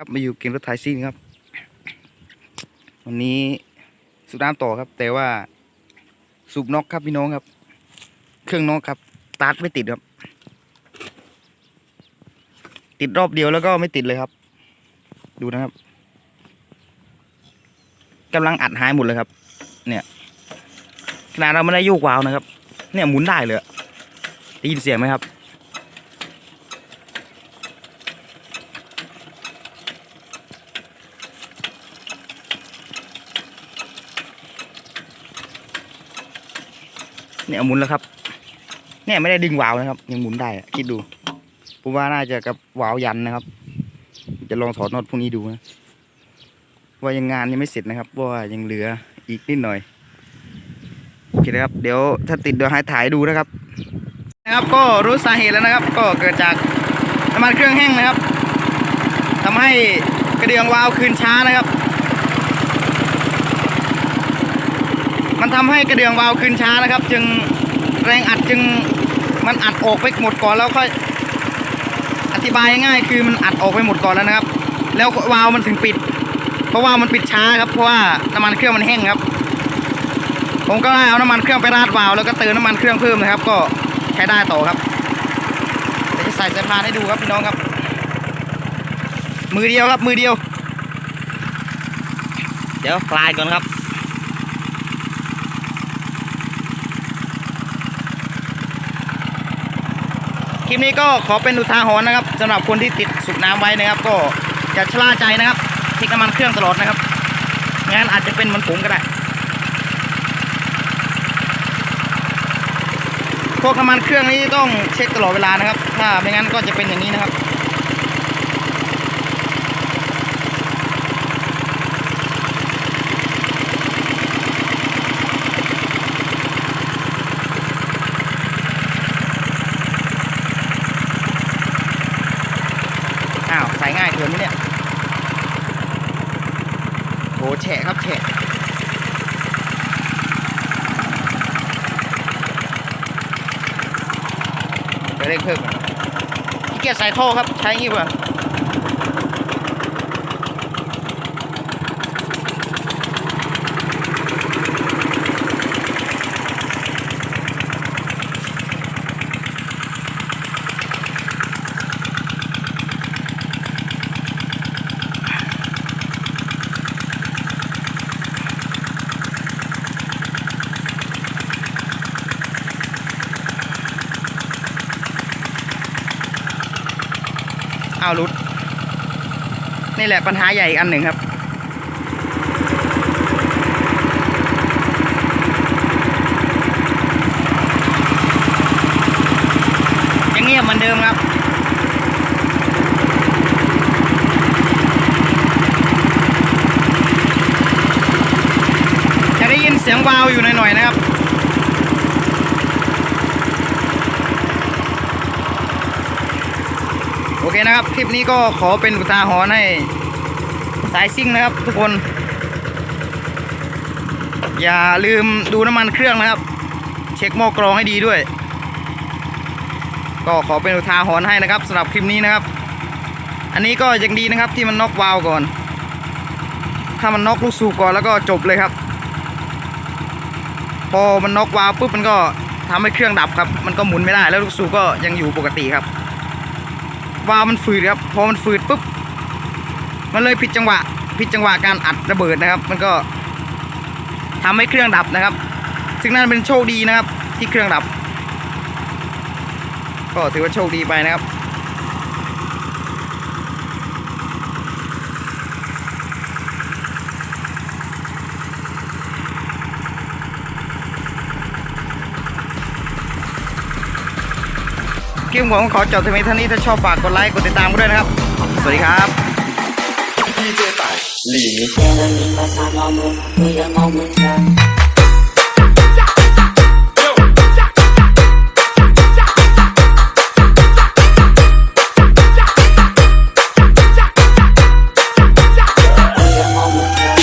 ครับมาอยู่เกมรถไถซิ่งครับ วันนี้สูบน้ำต่อครับ แต่ว่าสูบน็อกครับพี่น้องครับ เครื่องน็อกครับตาร์ทไม่ติดครับ ติดรอบเดียวแล้วก็ไม่ติดเลยครับ ดูนะครับกำลังอัดหายหมดเลยครับ เนี่ยขนาดเราไม่ได้โยกวาวนะครับ เนี่ยหมุนได้เลยได้ยินเสียงไหมครับ เนี่ยหมุนแล้วครับ เนี่ยไม่ได้ดึงวาวนะครับ ยังหมุนได้คิดดูผมว่าน่าจะกับวาวยันนะครับ จะลองถอดน็อตพวกนี้ดูนะว่ายังงานยังไม่เสร็จนะครับว่ายังเหลืออีกนิดหน่อยโอเคนะครับ เดี๋ยวถ้าติดเดี๋ยวให้ถ่ายดูนะครับ นะครับก็รู้สาเหตุแล้วนะครับ ก็เกิดจากน้ำมันเครื่องแห้งนะครับทำให้กระเดื่องวาวคืนช้านะครับ มันทำให้กระเดื่องวาล์วคืนช้านะครับ จึงแรงอัดจึงมันอัดออกไปหมดก่อนแล้วค่อยอธิบายง่ายคือมันอัดออกไปหมดก่อนแล้วนะครับ แล้ววาล์วมันถึงปิด เพราะว่ามันปิดช้าครับ เพราะว่าน้ำมันเครื่องมันแห้งครับ ผมก็ได้เอาน้ำมันเครื่องไปราดวาล์วแล้วก็เติมน้ำมันเครื่องเพิ่มนะครับ ก็ใช้ได้ต่อครับเดี๋ยวจะใส่สายพานให้ดูครับพี่น้องครับ มือเดียวครับมือเดียว เดี๋ยวคลายก่อนครับ คลิปนี้ก็ขอเป็นอุทาหรณ์นะครับสำหรับคนที่ติดสูบน้ำไว้นะครับ ก็อย่าชะล่าใจนะครับเช็คน้ำมันเครื่องตลอดนะครับงั้นอาจจะเป็นเหมันผมก็ได้พวกน้ำมันเครื่องนี้ต้องเช็คตลอดเวลานะครับ ถ้าไม่งั้นก็จะเป็นอย่างนี้นะครับ อ้าวใส่ง่ายเกินไหมเนี่ย โหแฉะครับแฉะไปเร่งเพิ่มก่อนขี้เกียจใส่ท่อครับ ใช้งี้ป่ะ ว่าอ้ารุด นี่แหละปัญหาใหญ่อีกอันหนึ่งครับ ยังเงียบเหมือนเดิมครับจะได้ยินเสียงวาวอยู่หน่อยๆนะครับ โอ เคนะครับ คลิปนี้ก็ขอเป็นอุทาหรณ์ให้สายซิ่งนะครับ ทุกคน อย่าลืมดูน้ำมันเครื่องนะครับ เช็คหม้อกรองให้ดีด้วย ก็ขอเป็นอุทาหรณ์ให้นะครับสำหรับคลิปนี้นะครับ อันนี้ก็ยังดีนะครับที่มันน็อกวาล์วก่อน ถ้ามันน็อกลูกสูบก่อนแล้วก็จบเลยครับ พอมันน็อกวาล์วปุ๊บมันก็ทำให้เครื่องดับครับ มันก็หมุนไม่ได้แล้วลูกสูบก็ยังอยู่ปกติครับ วาล์วมันฝืดครับพอมันฝืดปุ๊บมันเลยผิดจังหวะผิดจังหวะการอัดระเบิดนะครับ มันก็ทำให้เครื่องดับนะครับ ซึ่งนั่นเป็นโชคดีนะครับ ที่เครื่องดับ ก็ถือว่าโชคดีไปนะครับ คลิปผมขอจบเทมิท่านี้ถ้าชอบฝากกดไลค์กดติดตามกันด้วยนะครับ สวัสดีครับดีเจต่ายลี